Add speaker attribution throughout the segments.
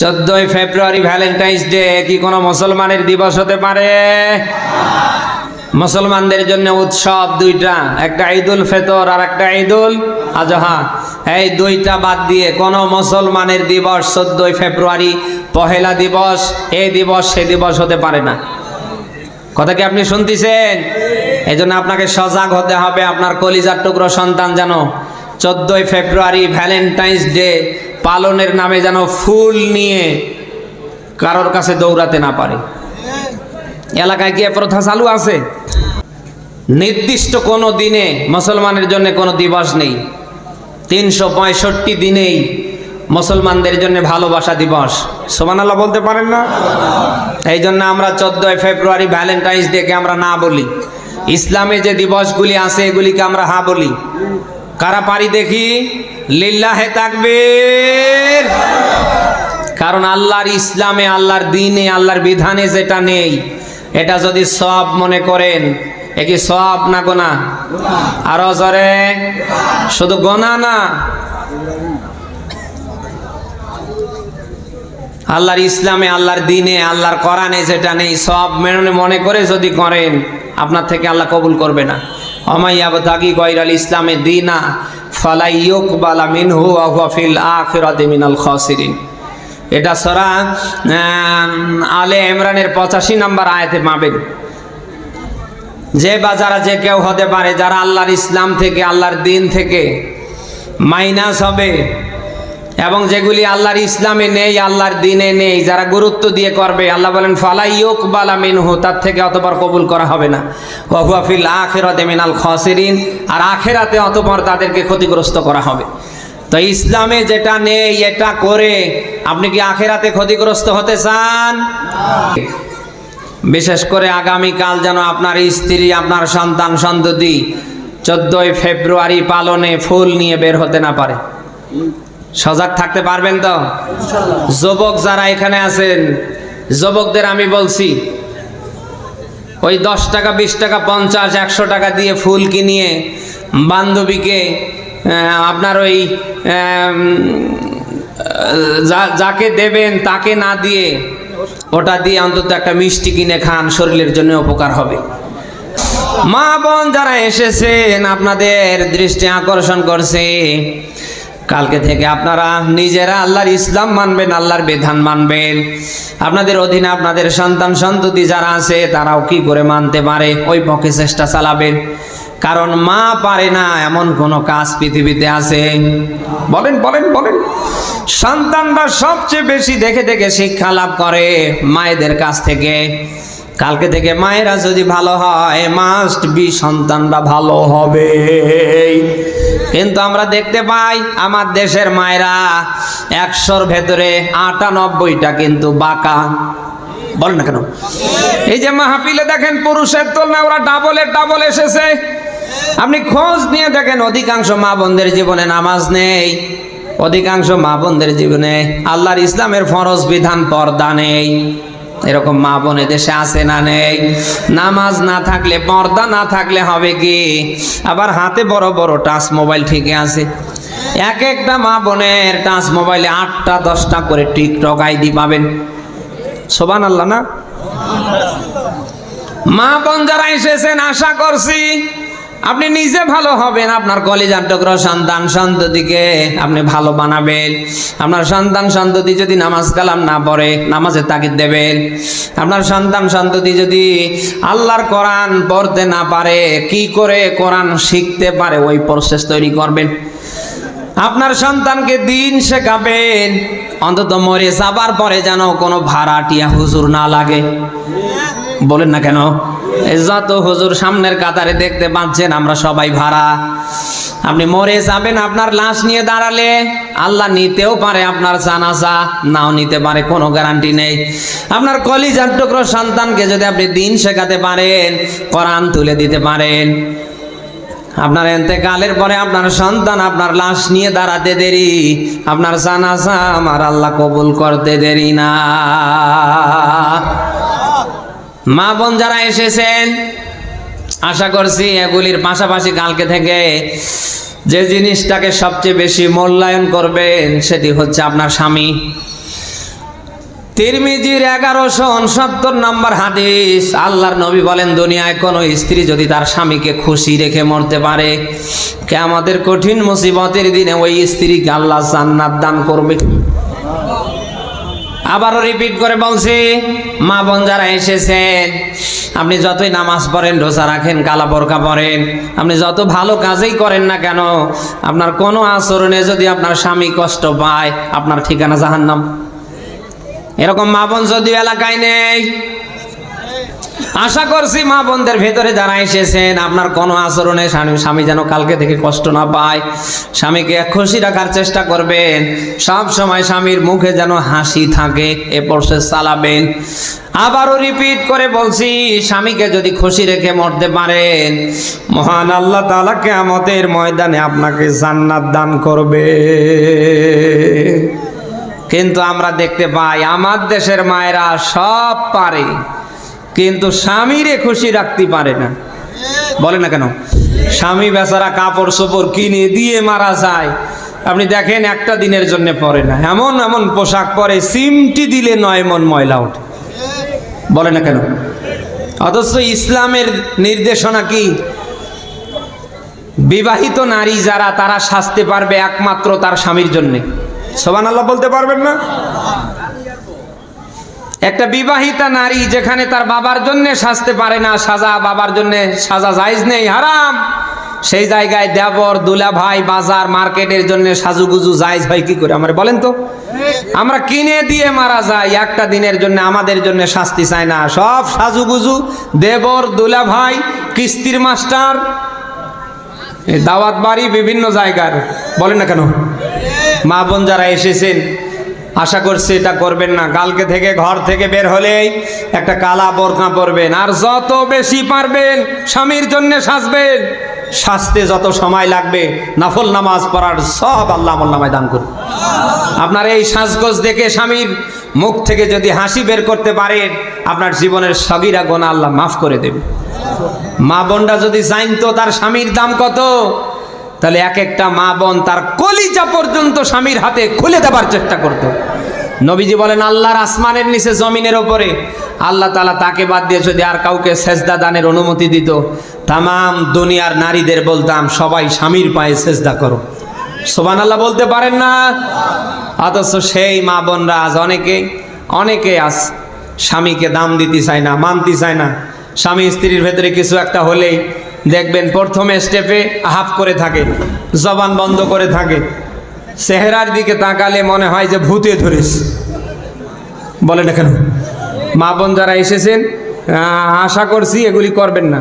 Speaker 1: চোদ্দই ফেব্রুয়ারি Valentine's day, কি কোনো মুসলমানের দিবস হতে পারে? মুসলমানদের জন্য উৎসব দুইটা, একটা ঈদুল ফেতর আর একটা ঈদুল আজহা। এই দুইটা বাদ দিয়ে কোন মুসলমানের দিবস চোদ্দই ফেব্রুয়ারি, পহেলা দিবস, এই দিবস, সে দিবস হতে পারে না। কথা কি আপনি শুনতেছেন? এই জন্য আপনাকে সজাগ হতে হবে, আপনার কলিজার টুকরো সন্তান যেন চোদ্দই ফেব্রুয়ারি ভ্যালেন্টাইন্স ডে পালনের নামে যেন ফুল নিয়ে কারোর কাছে দৌড়াতে না পারে। এলাকায় কি প্রথা চালু আছে? নির্দিষ্ট কোনো দিনে মুসলমানের জন্য কোনো দিবস নেই। তিনশো পঁয়ষট্টি দিনেই মুসলমানদের জন্য ভালোবাসা দিবস। সোমানাল্লাহ বলতে পারেন না? এই জন্য আমরা চোদ্দই ফেব্রুয়ারি ভ্যালেন্টাইন্স ডেকে আমরা না বলি। ইসলামে যে দিবসগুলি আছে, এগুলিকে আমরা হা বলি। কারা পারি দেখি? লিল্লাহে তাকবীর। কারণ আল্লাহর ইসলামে, আল্লাহর দিনে, আল্লাহর বিধানে যেটা নেই, এটা যদি সব মনে করেন, এ কি সব না গোনা? আরও জরে। শুধু গোনা না। আল্লাহর ইসলামে, আল্লাহর দিনে, আল্লাহর কোরআনে যেটা নেই, সব মেনে মনে করে যদি করেন, আপনার থেকে আল্লাহ কবুল করবে না। অমাইয়াব তাগি গৈরাল ইসলামে দিনা, ফালাই ইউকবালা মিনহু আফিল আখিরাতে মিনাল খাসিরিন। এটা সরা আলে ইমরানের পঁচাশি নাম্বার আয়াতে পাবেন। যে বা যারা যে কেউ হতে পারে, যারা আল্লাহর ইসলাম থেকে, আল্লাহর দিন থেকে মাইনাস হবে এবং যেগুলি আল্লাহর ইসলামে নেই, আল্লাহর দিনে নেই, যারা গুরুত্ব দিয়ে করবে, আল্লাহ বলেন, ফালাই ইয়োক বালা মিনহু তার থেকে অতপর কবুল করা হবে না। ওহুয়াফিল আখেরাতে মিনাল খসেরিন, আর আখেরাতে অতপর তাদেরকে ক্ষতিগ্রস্ত করা হবে। তো ইসলামে যেটা নেই, এটা করে আপনি কি আখেরাতে ক্ষতিগ্রস্ত হতে চান? বিশেষ করে আগামীকাল যেন আপনার স্ত্রী, আপনার সন্তান, সন্ততি চোদ্দই ফেব্রুয়ারি পালনে ফুল নিয়ে বের হতে না পারে। সজাগ থাকতে পারবেন তো? যুবক যারা এখানে আছেন, যুবকদের আমি বলছি, ওই দশ টাকা, বিশ টাকা, পঞ্চাশ, একশো টাকা দিয়ে ফুল কিনিয়ে বান্ধবীকে আপনার ওই যাকে দেবেন তাকে না দিয়ে, ওটা দিয়ে অন্তত একটা মিষ্টি কিনে খান, শরীরের জন্য উপকার হবে। মা বোন যারা এসেছেন, আপনাদের দৃষ্টি আকর্ষণ করছে কালকে থেকে আপনারা নিজেরা আল্লাহর ইসলাম মানবেন, আল্লাহর বিধান মানবেন। আপনাদের অধীনে আপনাদের সন্তান, সন্ততি যারা আছে, তারাও কি করে মানতে পারে? ওই পক্ষে চেষ্টা চালাবেন। কারণ মা পারে না এমন কোনো কাজ পৃথিবীতে আছে। বলেন বলেন বলেন। সন্তানরা সবচেয়ে বেশি দেখে দেখে শিক্ষা লাভ করে মায়েদের কাছ থেকে। কালকে থেকে মায়েরা যদি ভালো হয় মাস্ট বি সন্তানরা ভালো হবে। কিন্তু আমরা দেখতে পাই আমার দেশের মায়েরা একশোর ভেতরে আটানব্বইটা কিন্তু বাঁকা। বলেন না কেন? এই যে মাহফিলে দেখেন পুরুষের তুলনায় ওরা ডাবলে ডাবল এসেছে। আপনি খোঁজ নিয়ে দেখেন, অধিকাংশ মা বোনদের জীবনে নামাজ নেই। অধিকাংশ মা বোনদের জীবনে আল্লাহর ইসলামের ফরজ বিধান পর্দা নেই। এরকম মা বোন দেশে আছে না নেই? নামাজ না থাকলে, পর্দা না থাকলে হবে কি? আবার হাতে বড় বড় টাচ মোবাইল ঠিকই আছে। এক একটা মা বোনের টাচ মোবাইলে আটটা, দশটা করে টিকটক আইডি পাবেন। সোবান আল্লাহ না? মা বোন যারা এসেছেন, আশা করছি আপনি নিজে ভালো হবেন, আপনার কলিজার টুকরো সন্তান সন্ততিকে আপনি ভালো বানাবেন। আপনার সন্তান সন্ততি যদি নামাজ কালাম না পড়ে, নামাজে তাগিদ দেবেন। আপনার সন্তান সন্ততি যদি আল্লাহর কোরআন পড়তে না পারে, কি করে কোরআন শিখতে পারে? ওই প্রসেস তৈরি করবেন। আপনার সন্তানকে দিন শেখাবেন, অন্তত মরে যাবার পরে যেন কোনো ভাড়াটিয়া হুজুর না লাগে। বলেন না কেন? যত হুজুর সামনের কাতারে দেখতে পাচ্ছেন, আমরা সবাই ভাড়া। আপনি মরে যাবেন, আপনার লাশ নিয়ে দাঁড়ালে আল্লাহ নিতেও পারে, আপনার জানাজা নাও নিতে পারে, কোনো গ্যারান্টি নেই। আপনার কলিজার টুকরো সন্তানকে যদি আপনি দিন শেখাতে পারেন, কোরআন তুলে দিতে পারেন। আপনার এতেকালের পরে আপনার সন্তান আপনার লাশ নিয়ে দাঁড়াতে দেরি, আপনার জানাজা আমার আল্লাহ কবুল করতে দেরি না। মা বোন যারা এসেছেন, আশা করছি এগুলির পাশাপাশি কালকে থেকে যে জিনিসটাকে সবচেয়ে বেশি মূল্যায়ন করবেন সেটি হচ্ছে আপনার স্বামী। তিরমিজির এগারোশো উনসত্তর নম্বর হাদিস, আল্লাহর নবী বলেন, দুনিয়ায় কোনো স্ত্রী যদি তার স্বামীকে খুশি রেখে মরতে পারে কে আমাদের কঠিন মুসিবতের দিনে ওই স্ত্রীকে আল্লাহ জান্নাত দান করবে। আবারও রিপিট করে বলছি, মা বোন যারা এসেছেন, আপনি যতই নামাজ পড়েন, রোজা রাখেন, কালা বোরকা পড়েন আপনি যত ভালো কাজেই করেন না কেন, আপনার কোনো আচরণে যদি আপনার স্বামী কষ্ট পায়, আপনার ঠিকানা জাহান্নাম। এরকম মা বোন যদি এলাকায় নেই আশা করছি মা বোনদের ভেতরে যারা এসেছেন, আপনার কোনো আচরণে স্বামী স্বামী যেন কালকে থেকে কষ্ট না পায়, স্বামীকে খুশি রাখার চেষ্টা করবেন। সব সময় স্বামীর মুখে যেন হাসি থাকে, এ পড়ছে চালাবেন। আবারও রিপিট করে বলছি, স্বামীকে যদি খুশি রেখে মরতে পারেন, মহান আল্লাহ তাআলা কিয়ামতের ময়দানে আপনাকে জান্নাত দান করবে। কিন্তু আমরা দেখতে পাই, আমার দেশের মায়েরা সব পারে। কিন্তু স্বামীরে খুশি রাখতে পারে না। বলে না কেন? স্বামী বেচারা কাপড় চোপড় কিনে দিয়ে মারা যায়। আপনি দেখেন একটা দিনের জন্য পরে না। এমন এমন পোশাক পরে, সিমটি দিলে নয় মন ময়লা ওঠে। বলে না কেন? অথচ ইসলামের নির্দেশনা কি? বিবাহিত নারী যারা, তারা সাজতে পারবে একমাত্র তার স্বামীর জন্যে। সোবান আল্লাহ বলতে পারবেন না? একটা বিবাহিতা নারী যেখানে তার বাবার জন্য সাজতে পারে না, সাজা বাবার জন্য সাজা জায়জ নেই, হারাম। সেই জায়গায় দেবর দুলা ভাই বাজার, মার্কেটের জন্য সাজুগুজু জায়জ হয় কি করে? আমার বলেন তো। আমরা কিনে দিয়ে মারা যাই, একটা দিনের জন্য আমাদের জন্য শাস্তি চাই না। সব সাজুগুজু দেবর দুলা ভাই কিস্তির মাস্টার দাওয়াত বাড়ি বিভিন্ন জায়গার। বলেন না কেন? মা বোন যারা এসেছেন আশা করছি এটা করবেন না। কালকে থেকে ঘর থেকে বের হলেই একটা কালা বোরকা পরবেন। আর যত বেশি পারবেন, স্বামীর জন্য সাজবেন। সাজতে যত সময় লাগবে, নাফল নামাজ পড়ার সব আল্লাহ আমল নামায় দান করুন। আপনার এই সাজগোজ দেখে স্বামীর মুখ থেকে যদি হাসি বের করতে পারেন, আপনার জীবনের সগিরা গোনা আল্লাহ মাফ করে দেবে। মা বোনরা যদি জানতো তার স্বামীর দাম কত তাহলে এক একটা মা বোন তার কলিজা পর্যন্ত স্বামীর হাতে খুলে দেবার চেষ্টা করত। নবীজি বলেন, আল্লাহর আসমানের নিচে, জমিনের ওপরে আল্লাহ তালা তাকে বাদ দিয়ে যদি আর কাউকে সেজদা দানের অনুমতি দিত তাম দুনিয়ার নারীদের বলতাম, সবাই স্বামীর পায়ে সেজদা করো। সোবান আল্লাহ বলতে পারেন না। অথচ সেই মা বোনরা আজ অনেকে অনেকে আজ স্বামীকে দাম দিতে চায় না, মানতে চায় না। স্বামী স্ত্রীর ভেতরে কিছু একটা হলেই দেখবেন প্রথমে স্টেপে হাফ করে থাকে, জবান বন্ধ করে থাকে। চেহারার দিকে তাকালে মনে হয় যে ভূতে ধরেছে। বলে না কেন? মা বোন যারা এসেছেন আশা করছি এগুলি করবেন না।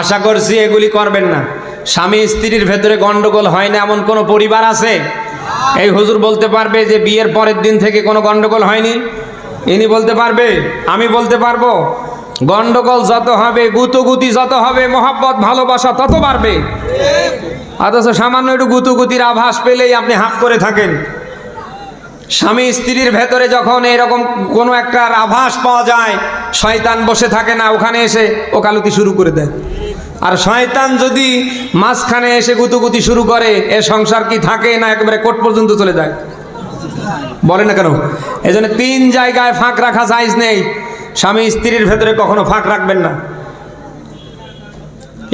Speaker 1: আশা করছি এগুলি করবেন না। স্বামী স্ত্রীর ভেতরে গন্ডগোল হয় না এমন কোনো পরিবার আছে? এই হুজুর বলতে পারবে যে বিয়ের পরের দিন থেকে কোনো গন্ডগোল হয়নি? ইনি বলতে পারবে? আমি বলতে পারব? গন্ডগোল যত হবে, গুতুগুতি যত হবে, মহাব্বত, ভালোবাসা তত বাড়বে। অথচ সামান্য একটু গুতুগুতির আভাস পেলেই আপনি হাঁক করে থাকেন। স্বামী স্ত্রীর ভেতরে যখন এরকম কোনো একটা আভাস পাওয়া যায়, শয়তান বসে থাকে না, ওখানে এসে ওকালতি শুরু করে দেয়। আর শয়তান যদি মাঝখানে এসে গুতুগুতি শুরু করে, এ সংসার কি থাকে না একেবারে কোর্ট পর্যন্ত চলে যায়? বলে না কেন? এই জন্য তিন জায়গায় ফাঁক রাখা সাইজ নেই। স্বামী স্ত্রীর ভেতরে কখনো ফাঁক রাখবেন না।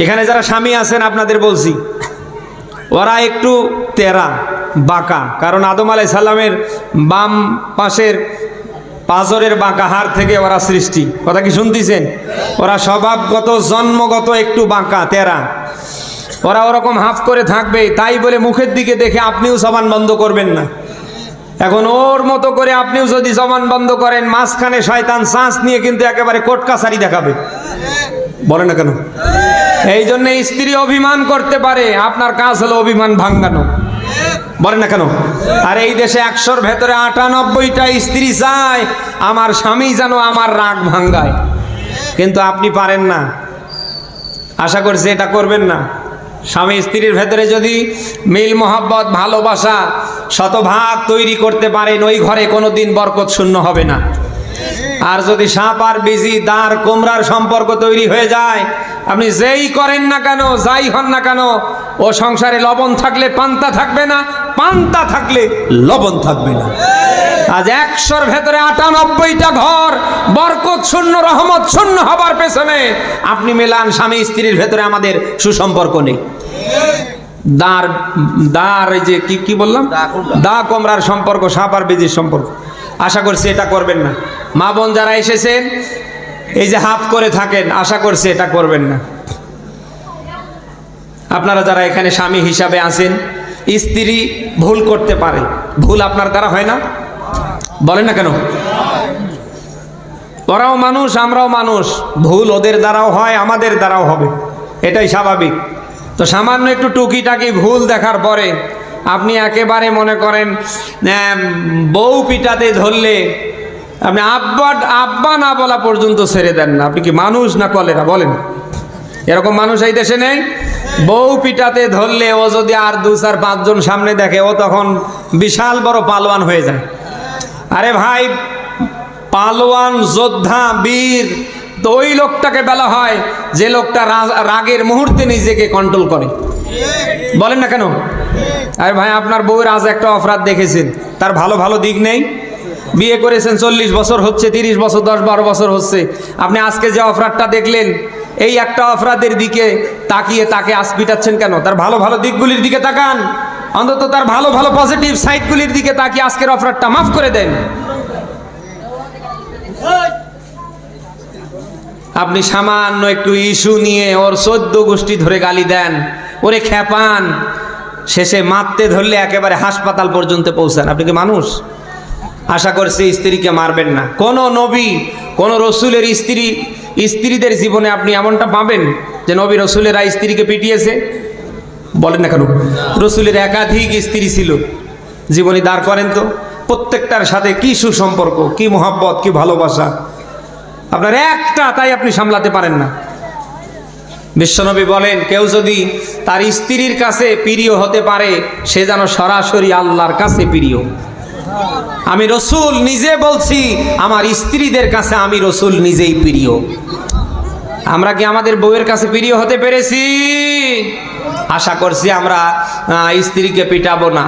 Speaker 1: এখানে যারা স্বামী আছেন, আপনাদের বলছি, ওরা একটু তেরা, বাঁকা। কারণ আদম আলাই সাল্লামের বাম পাশের পাজরের বাঁকা হাড় থেকে ওরা সৃষ্টি। কথা কি শুনতেছেন? ওরা স্বভাবগত, জন্মগত একটু বাঁকা, তেরা। ওরা ওরকম হাফ করে থাকবে, তাই বলে মুখের দিকে দেখে আপনিও জবান বন্ধ করবেন না। এখন ওর মতো করে আপনিও যদি জবান বন্ধ করেন, মাঝখানে শয়তান শ্বাস নিয়ে কিন্তু একেবারে কোট কাছারি দেখাবে। বলে না কেন? এই জন্য স্ত্রী অভিমান করতে পারে, আপনার কাজ হলো অভিমান ভাঙ্গানো বলে না কেন? আর এই দেশে একশোর ভেতরে আটানব্বইটা স্ত্রী চায়, আমার স্বামী যেন আমার রাগ ভাঙ্গায় কিন্তু আপনি পারেন না। আশা করছি এটা করবেন না। স্বামী স্ত্রীর ভেতরে যদি মিল মোহাব্বত, ভালোবাসা শতভাগ তৈরি করতে পারেন, ওই ঘরে কোনো দিন বরকত শূন্য হবে না। আর যদি সাপ আর বিজি, দাঁড়, কোমরার সম্পর্ক তৈরি হয়ে যায়, আপনি যেই করেন না কেন, যাই হন না কেন, ও সংসারে লবণ থাকলে পান্তা থাকবে না, পান্তা থাকলে লবণ থাকবে না। আজ একশোর ভেতরে আটানব্বইটা ঘর বরকত শূন্য রহমত শূন্য হবার পেছনে আপনি মেলান স্বামী স্ত্রীর ভেতরে আমাদের সুসম্পর্ক নেই। দাঁড় দাঁড় এই যে কি কি বললাম? দা কমরার সম্পর্ক সাপ আর বেজির সম্পর্ক। আশা করছি এটা করবেন না। মা বোন যারা এসেছেন এই যে হাফ করে থাকেন আশা করছি এটা করবেন না। আপনারা যারা এখানে স্বামী হিসাবে আছেন স্ত্রী ভুল করতে পারে। ভুল আপনার দ্বারা হয় না। বলেন না কেন? ওরাও মানুষ, আমরাও মানুষ। ভুল ওদের দ্বারাও হয়, আমাদের দ্বারাও হবে। এটাই স্বাভাবিক। তো সামান্য একটু টুকিটাকি ভুল দেখার পরে আপনি একেবারে মনে করেন বউ পিটাতে ধরলে আপনি আব্বা আব্বা না বলা পর্যন্ত ছেড়ে দেন না। আপনি কি মানুষ না কলেরা? বলেন। এরকম মানুষ এই দেশে নেই? বউ পিটাতে ধরলে ও যদি আর দু চার পাঁচজন সামনে দেখে, ও তখন বিশাল বড় পালোয়ান হয়ে যায়। আরে ভাই, পালোয়ান, যোদ্ধা, বীর, তো ওই লোকটাকে বলা হয় যে লোকটা রাগের মুহূর্তে নিজেকে কন্ট্রোল করে। বলেন না কেন? আরে ভাই, আপনার বউয়ের আজ একটা অপরাধ দেখেছেন। তার ভালো ভালো দিক নেই। বিয়ে করেছেন চল্লিশ বছর হচ্ছে, তিরিশ বছর, দশ বারো বছর হচ্ছে। আপনি আজকে যে অপরাধটা দেখলেন, এই একটা অপরাধের দিকে তাকিয়ে তাকে আস পিটাচ্ছেন কেন? তার ভালো ভালো দিকগুলির দিকে তাকান। অন্তত তার ভালো ভালো পজিটিভ সাইডগুলির দিকে তাকিয়ে আজকের অফারটা মাফ করে দেন। আপনি সামান্য একটু ইস্যু নিয়ে ওর চোদ্দ গোষ্ঠী ধরে গালি দেন, ওরে খেপান শেষে মারতে ধরলে একেবারে হাসপাতাল পর্যন্ত পৌঁছান। আপনি কি মানুষ? আশা করছি স্ত্রীকে মারবেন না। কোন নবী, কোন রসুলের স্ত্রী, স্ত্রীদের জীবনে আপনি এমনটা পাবেন যে নবী রসুলেরা স্ত্রীকে পিটিয়েছে? বলেন না কেন? রসুলের একাধিক স্ত্রী ছিল। জীবনী দাঁড় করেন তো। প্রত্যেকটার সাথে কি সুসম্পর্ক, কি মোহাব্বত, কি ভালোবাসা? আপনার একটা তাই আপনি সামলাতে পারেন না। বিশ্বনবী বলেন, কেউ যদি তার স্ত্রীর কাছে প্রিয় হতে পারে, সে যেন সরাসরি আল্লাহর কাছে প্রিয়। আমি রসুল নিজে বলছি, আমার স্ত্রীদের কাছে আমি রসুল নিজেই প্রিয়। আমরা কি আমাদের বউয়ের কাছে প্রিয় হতে পেরেছি? আশা করছি আমরা স্ত্রীকে পিটাবো না।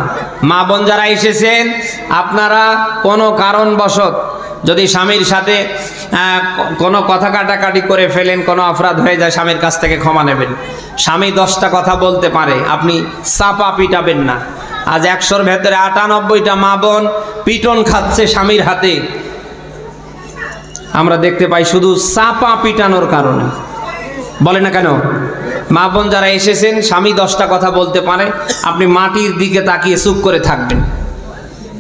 Speaker 1: মা বোন যারা এসেছেন, আপনারা কোনো কারণবশত যদি স্বামীর সাথে কোনো কথা কাটাকাটি করে ফেলেন, কোনো অপরাধ হয়ে যায়, স্বামীর কাছ থেকে ক্ষমা নেবেন। স্বামী দশটা কথা বলতে পারে, আপনি চাপা পিটাবেন না। আজ একশোর ভেতরে আটানব্বইটা মা বোন পিটন খাচ্ছে স্বামীর হাতে। আমরা দেখতে পাই শুধু চাপা পিটানোর কারণে। বলে না কেন? মা বোন যারা এসেছেন, স্বামী দশটা কথা বলতে পারে। আপনি মাটির দিকে তাকিয়ে চুপ করে থাকবেন।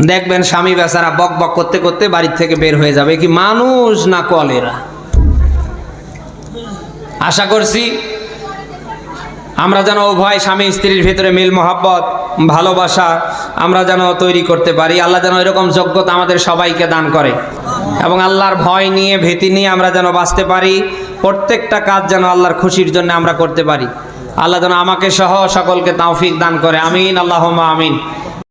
Speaker 1: দেখবেন স্বামী বেচারা বক বক করতে করতে বাড়ির থেকে বের হয়ে যাবে। কি মানুষ না কলেরা? আশা করছি আমরা যেন উভয় স্বামী স্ত্রীর ভেতরে মিল মহাব্বত, ভালোবাসা আমরা যেন তৈরি করতে পারি। আল্লাহ যেন এরকম যোগ্যতা আমাদের সবাইকে দান করে। এবং আল্লাহর ভয় নিয়ে, ভীতি নিয়ে আমরা যেন বাঁচতে পারি। প্রত্যেকটা কাজ যেন আল্লাহর খুশির জন্য আমরা করতে পারি। আল্লাহ যেন আমাকে সহ সকলকে তাওফিক দান করে। আমিন আল্লাহ আমিন।